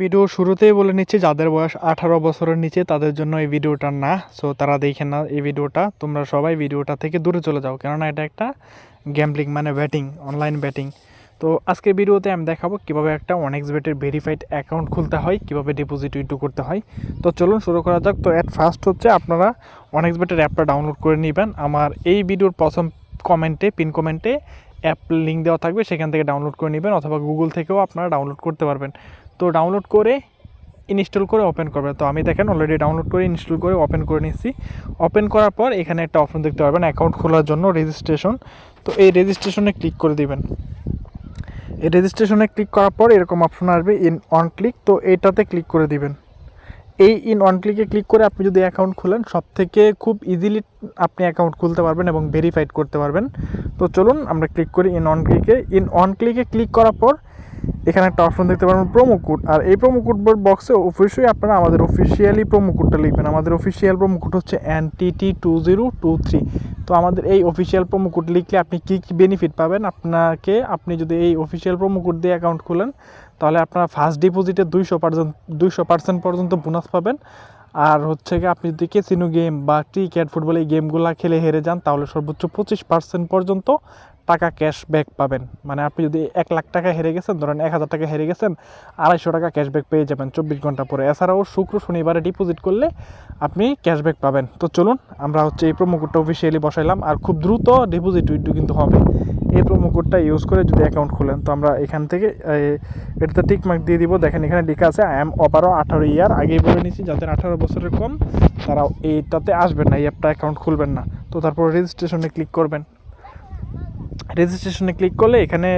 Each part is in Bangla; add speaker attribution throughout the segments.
Speaker 1: ভিডিও শুরুতেই বলে নিচ্ছি, যাদের বয়স আঠারো বছরের নিচে তাদের জন্য এই ভিডিওটা না। সো তারা দেখে না এই ভিডিওটা। তোমরা সবাই ভিডিওটা থেকে দূরে চলে যাও, কেননা এটা একটা গ্যাম্বলিং মানে ব্যাটিং অনলাইন ব্যাটিং তো আজকে ভিডিওতে আমি দেখাবো কীভাবে একটা অনেক্স বেটের ভেরিফাইড অ্যাকাউন্ট খুলতে হয়, কীভাবে ডিপোজিট উইথড্র করতে হয়। তো চলুন শুরু করা যাক। তো অ্যাট ফার্স্ট হচ্ছে আপনারা অনেক্স বেটের অ্যাপটা ডাউনলোড করে নেবেন। আমার এই ভিডিওর প্রথম কমেন্টে পিন কমেন্টে অ্যাপ লিঙ্ক দেওয়া থাকবে, সেখান থেকে ডাউনলোড করে নেবেন, অথবা গুগল থেকেও আপনারা ডাউনলোড করতে পারবেন। তো ডাউনলোড করে ইনস্টল করে ওপেন করবেন তো আমি দেখেন অলরেডি ডাউনলোড করে ইনস্টল করে ওপেন করে নিচ্ছি ওপেন করার পর এখানে একটা অপশন দেখতে পারবেন অ্যাকাউন্ট খোলার জন্য রেজিস্ট্রেশন তো এই রেজিস্ট্রেশনে ক্লিক করে দিবেন। এই রেজিস্ট্রেশনে ক্লিক করার পর এরকম অপশন আসবে ইন অন ক্লিক তো এইটাতে ক্লিক করে দিবেন। এই ইন অন ক্লিকে ক্লিক করে আপনি যদি অ্যাকাউন্ট খুলেন সব থেকে খুব ইজিলি আপনি অ্যাকাউন্ট খুলতে পারবেন এবং ভেরিফাইড করতে পারবেন। তো চলুন আমরা ক্লিক করি ইন অন ক্লিকে ইন অন ক্লিকে ক্লিক করার পর এখানে একটা অপশন দেখতে পারবেন প্রোমো কোড আর এই প্রোমো কোড বক্সে অবশ্যই আপনারা আমাদের অফিসিয়ালি প্রোমো কোডটা লিখবেন। আমাদের অফিসিয়াল প্রোমো কোড হচ্ছে N T two zero two three তো আমাদের এই অফিসিয়াল প্রোমো কোড লিখলে আপনি কী কী বেনিফিট পাবেন? আপনাকে, আপনি যদি এই অফিসিয়াল প্রোমো কোড দিয়ে অ্যাকাউন্ট খুলেন, তাহলে আপনারা ফার্স্ট ডিপোজিটে দুইশো পার্সেন্ট দুইশো পার্সেন্ট পর্যন্ত বোনাস পাবেন। আর হচ্ছে কি আপনি যদি কেসিনো গেম বা ক্রিকেট ফুটবল এই গেমগুলো খেলে হেরে যান, তাহলে সর্বোচ্চ পঁচিশ পার্সেন্ট পর্যন্ত টাকা ক্যাশব্যাক পাবেন। মানে আপনি যদি এক লাখ টাকা হেরে গেছেন, ধরেন এক হাজার টাকা হেরে গেছেন, আড়াইশো টাকা ক্যাশব্যাক পেয়ে যাবেন চব্বিশ ঘণ্টা পরে। এছাড়াও শুক্র শনিবারে ডিপোজিট করলে আপনি ক্যাশব্যাক পাবেন। তো চলুন, আমরা হচ্ছে এই প্রোমো কোডটা অফিসিয়ালি বসাইলাম, আর খুব দ্রুত ডিপোজিট উইথড্র কিন্তু হবে। এই প্রোমো কোডটা ইউজ করে যদি অ্যাকাউন্ট খুলেন, তো আমরা এখান থেকে এটাতে টিক মার্ক দিয়ে দিব। দেখেন, এখানে লেখা আছে আই এম অপারো আঠারো ইয়ার আগেই বলে নিচ্ছি যাদের আঠারো বছরের কম তারা এইটাতে আসবেন না, এই অ্যাপটা অ্যাকাউন্ট খুলবেন না। তো তারপর রেজিস্ট্রেশনে ক্লিক করবেন। রেজিস্ট্রেশনে ক্লিক করলে এখানে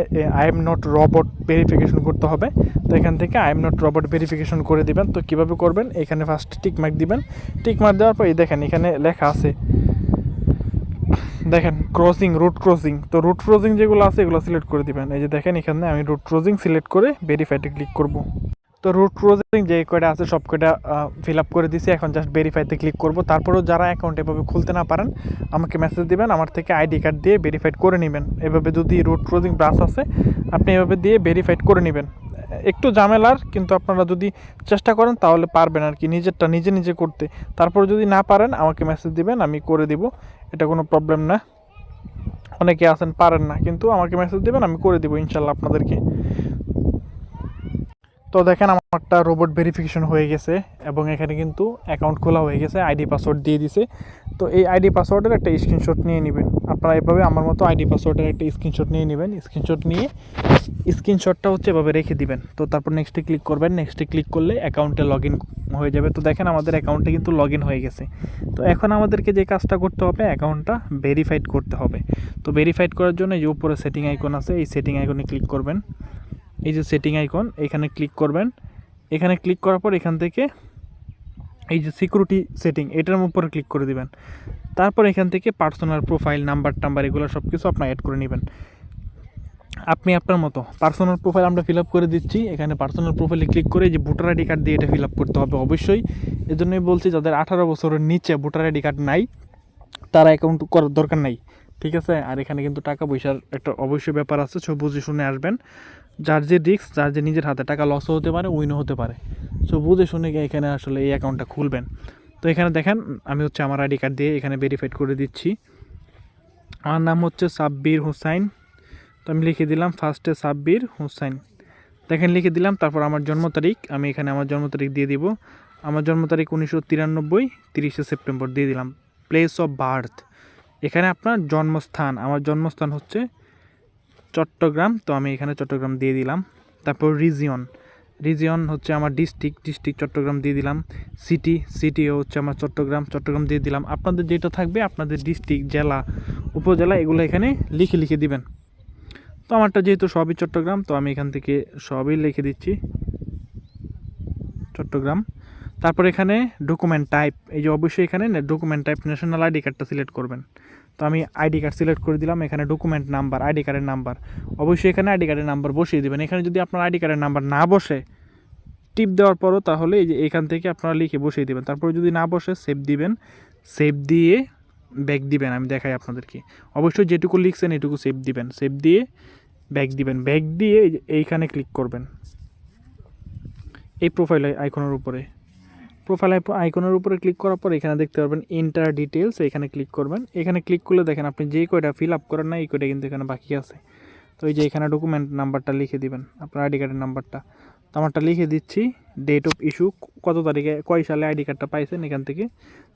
Speaker 1: I am not robot verification করতে হবে। তো এখান থেকে I am not robot verification করে দিবেন। তো কীভাবে করবেন? এখানে ফার্স্ট টিকমার্ক দিবেন। টিক মার্ক দেওয়ার পর এই দেখেন, এখানে লেখা আছে, দেখেন ক্রসিং রুট ক্রসিং তো রুট ক্রসিং যেগুলো আছে, এগুলো সিলেক্ট করে দিবেন। এই যে দেখেন, এখানে আমি রুট ক্রসিং সিলেক্ট করে ভেরিফাইতে ক্লিক করব। তো রুট ক্রসিং যে কয়টা আছে সব কয়টা ফিল আপ করে দিছি। এখন জাস্ট ভেরিফাইতে ক্লিক করব। তারপরেও যারা অ্যাকাউন্ট এভাবে খুলতে না পারেন, আমাকে মেসেজ দিবেন, আমার থেকে আইডি কার্ড দিয়ে ভেরিফাইড করে নেবেন। এভাবে যদি রুট ক্রসিং ব্রাশ আছে, আপনি এভাবে দিয়ে ভেরিফাইড করে নেবেন। একটু ঝামেলার, কিন্তু আপনারা যদি চেষ্টা করেন, তাহলে পারবেন আর কি, নিজেরটা নিজে নিজে করতে। তারপর যদি না পারেন, আমাকে মেসেজ দিবেন, আমি করে দিব। এটা কোনো প্রবলেম না। অনেকে আছেন, পারেন না, কিন্তু আমাকে মেসেজ দেবেন, আমি করে দিব ইনশাল্লাহ আপনাদেরকে। তো দেখেন আমারটা রোবট ভেরিফিকেশন হয়ে গেছে এবং এখানে কিন্তু অ্যাকাউন্ট খোলা হয়ে গেছে আইডি পাসওয়ার্ড দিয়ে দিছে। তো এই আইডি পাসওয়ার্ডের একটা স্ক্রিনশট নিয়ে নেবেন। আপনারা এভাবে আমার মতো আইডি পাসওয়ার্ডের একটা স্ক্রিনশট নিয়ে নেবেন। স্ক্রিনশট নিয়ে স্ক্রিনশটটা হচ্ছে এভাবে রেখে দিবেন। তো তারপর নেক্সটে ক্লিক করবেন। নেক্সটে ক্লিক করলে অ্যাকাউন্টে লগ হয়ে যাবে। তো দেখেন আমাদের অ্যাকাউন্টে কিন্তু লগ হয়ে গেছে। তো এখন আমাদেরকে যে কাজটা করতে হবে অ্যাকাউন্টটা ভেরিফাইড করতে হবে। তো ভেরিফাইড করার জন্য যে উপরে সেটিং আইকন আছে, এই সেটিং আইকনে ক্লিক করবেন। এই যে সেটিং আইকন এখানে ক্লিক করবেন। এখানে ক্লিক করার পর এখান থেকে এই যে সিকিউরিটি সেটিং এটার উপরে ক্লিক করে দিবেন। তারপর এখান থেকে পার্সোনাল প্রোফাইল নাম্বার টাম্বার, এগুলো সব কিছু আপনার অ্যাড করে নেবেন। আপনি আপনার মতো পার্সোনাল প্রোফাইল আমরা ফিল আপ করে দিচ্ছি। এখানে পার্সোনাল প্রোফাইলে ক্লিক করে যে ভোটার আইডি কার্ড দিয়ে এটা ফিল আপ করতে হবে অবশ্যই। এজন্যই বলছি, যাদের আঠারো বছরের নিচে ভোটার আইডি কার্ড নাই, তারা অ্যাকাউন্ট করার দরকার নাই। ঠিক আছে? আর এখানে কিন্তু টাকা পয়সার একটা অবশ্যই ব্যাপার আছে সব বুঝে শুনে আসবেন। যার যে রিস্ক যার যে নিজের হাতে টাকা লসও হতে পারে উইনও হতে পারে। সো বুঝে শুনে এখানে আসলে এই অ্যাকাউন্টটা খুলবেন। তো এখানে দেখেন, আমি হচ্ছে আমার আইডি কার্ড দিয়ে এখানে ভেরিফাইড করে দিচ্ছি। আমার নাম হচ্ছে সাব্বির হুসাইন। তো আমি লিখে দিলাম ফার্স্টে সাব্বির হুসাইন। দেখেন, লিখে দিলাম, তারপর আমার জন্ম তারিখ, আমি এখানে আমার জন্ম তারিখ দিয়ে দিব। আমার জন্ম তারিখ উনিশশো তিরানব্বই, তিরিশে সেপ্টেম্বর দিয়ে দিলাম। প্লেস অফ বার্থ এখানে আপনার জন্মস্থান, আমার জন্মস্থান হচ্ছে চট্টগ্রাম, তো আমি এখানে চট্টগ্রাম দিয়ে দিলাম। তারপর রিজিয়ন রিজিয়ন হচ্ছে আমার ডিস্ট্রিক্ট ডিস্ট্রিক্ট চট্টগ্রাম দিয়ে দিলাম। সিটি সিটিও হচ্ছে আমার চট্টগ্রাম চট্টগ্রাম দিয়ে দিলাম। আপনাদের যেটা থাকবে, আপনাদের ডিস্ট্রিক্ট জেলা, উপজেলা, এগুলো এখানে লিখে লিখে দিবেন। তো আমারটা যেহেতু সবই চট্টগ্রাম, তো আমি এখান থেকে সবই লিখে দিচ্ছি। চট্টগ্রাম। তারপর এখানে ডকুমেন্ট টাইপ এই যে অবশ্যই এখানে ডকুমেন্ট টাইপ ন্যাশনাল আইডি কার্ডটা সিলেক্ট করবেন। তো আমি আইডি কার্ড সিলেক্ট করে দিলাম, এখানে ডকুমেন্ট নাম্বার আইডি কার্ডের নাম্বার অবশ্যই এখানে আইডি কার্ডের নাম্বার বসিয়ে দেবেন। এখানে যদি আপনার আইডি কার্ডের নাম্বার না বসে, টিপ দেওয়ার পরও তাহলে এই যে এখান থেকে আপনারা লিখে বসিয়ে দেবেন। তারপরে যদি না বসে সেভ দিবেন। সেভ দিয়ে ব্যাক দিবেন। আমি দেখাই আপনাদেরকে। অবশ্যই যেটুকু লিখছেন এটুকু সেভ দিবেন। সেভ দিয়ে ব্যাক দিবেন। ব্যাক দিয়ে এইখানে ক্লিক করবেন। এই প্রোফাইল আইকনের উপরে। প্রোফাইল আইকনের উপরে ক্লিক করার পর এখানে দেখতে পারবেন এন্টার ডিটেলস এখানে ক্লিক করবেন। এখানে ক্লিক করলে দেখেন আপনি যেই কয়টা ফিল আপ করেন না, এই কয়টা কিন্তু এখানে বাকি আছে। তো এই যে এখানে ডকুমেন্ট নাম্বারটা লিখে দিবেন, আপনার আইডি কার্ডের নাম্বারটা তো আমারটা লিখে দিচ্ছি ডেট অফ ইস্যু কত তারিখে, কয় সালে আইডি কার্ডটা পাইছেন, এখান থেকে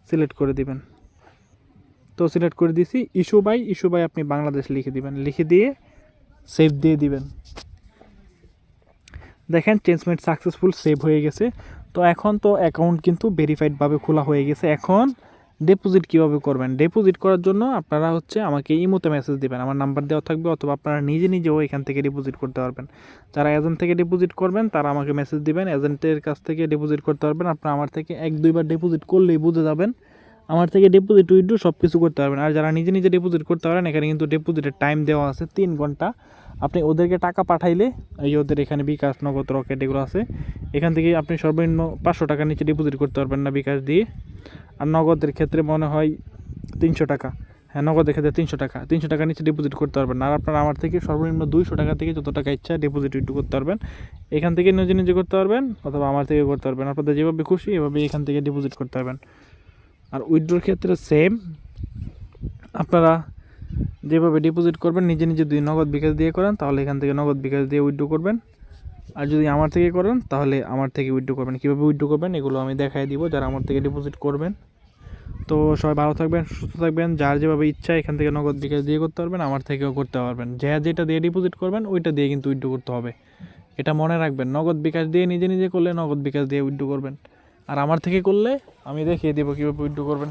Speaker 1: সিলেক্ট করে দিবেন। তো সিলেক্ট করে দিয়েছি ইস্যু বাই ইস্যু বাই আপনি বাংলাদেশ লিখে দিবেন। লিখে দিয়ে সেভ দিয়ে দিবেন। দেখেন চেঞ্জমেন্ট সাকসেসফুল সেভ হয়ে গেছে। তো এখন তো অ্যাকাউন্ট কিন্তু ভেরিফাইডভাবে খোলা হয়ে গেছে। এখন ডিপোজিট কীভাবে করবেন? ডিপোজিট করার জন্য আপনারা হচ্ছে আমাকে ইমোতে মেসেজ দেবেন। আমার নাম্বার দেওয়া থাকবে অথবা আপনারা নিজে নিজেও এখান থেকে ডিপোজিট করতে পারবেন। যারা এজেন্ট থেকে ডিপোজিট করবেন, তারা আমাকে মেসেজ দিবেন। এজেন্টের কাছ থেকে ডিপোজিট করতে পারবেন। আপনারা আমার থেকে এক দুইবার ডিপোজিট করলেই বুঝে যাবেন। আমার থেকে ডিপোজিট উইড্রো সব কিছু করতে পারবেন। আর যারা নিজে নিজে ডিপোজিট করতে পারেন, এখানে কিন্তু ডিপোজিটের টাইম দেওয়া আছে তিন ঘণ্টা। আপনি ওদেরকে টাকা পাঠাইলে এই ওদের এখানে বিকাশ নগদ রকেট এগুলো আছে, এখান থেকে আপনি সর্বনিম্ন পাঁচশো টাকার নিচে ডিপোজিট করতে পারবেন না বিকাশ দিয়ে। আর নগদের ক্ষেত্রে মনে হয় তিনশো টাকা। হ্যাঁ নগদের ক্ষেত্রে তিনশো টাকা। তিনশো টাকার নিচে ডিপোজিট করতে পারবেন আর আপনারা আমার থেকে সর্বনিম্ন দুইশো টাকা থেকে যত টাকা ইচ্ছা ডিপোজিট একটু করতে পারবেন। এখান থেকে নিজে নিজে করতে পারবেন অথবা আমার থেকে করতে পারবেন। আপনাদের যেভাবে খুশি এভাবে এখান থেকে ডিপোজিট করতে পারবেন। আর উইড্রোর ক্ষেত্রে সেম আপনারা যেভাবে ডিপোজিট করবেন, নিজে নিজে যদি নগদ বিকাশ দিয়ে করেন, তাহলে এখান থেকে নগদ বিকাশ দিয়ে উইড্রো করবেন। আর যদি আমার থেকে করেন, তাহলে আমার থেকে উইড্রো করবেন। কীভাবে উইড্রো করবেন, এগুলো আমি দেখাই দিব, যারা আমার থেকে ডিপোজিট করবেন। তো সবাই ভালো থাকবেন, সুস্থ থাকবেন, যার যেভাবে ইচ্ছা এখান থেকে নগদ বিকাশ দিয়ে করতে পারবেন, আমার থেকেও করতে পারবেন। যা যেটা দিয়ে ডিপোজিট করবেন, ওইটা দিয়ে কিন্তু উইড্রো করতে হবে। এটা মনে রাখবেন, নগদ বিকাশ দিয়ে নিজে নিজে করলে নগদ বিকাশ দিয়ে উইড্রো করবেন। আর আমার থেকে করলে, আমি দেখিয়ে দেবো কীভাবে উইড্রো করবেন।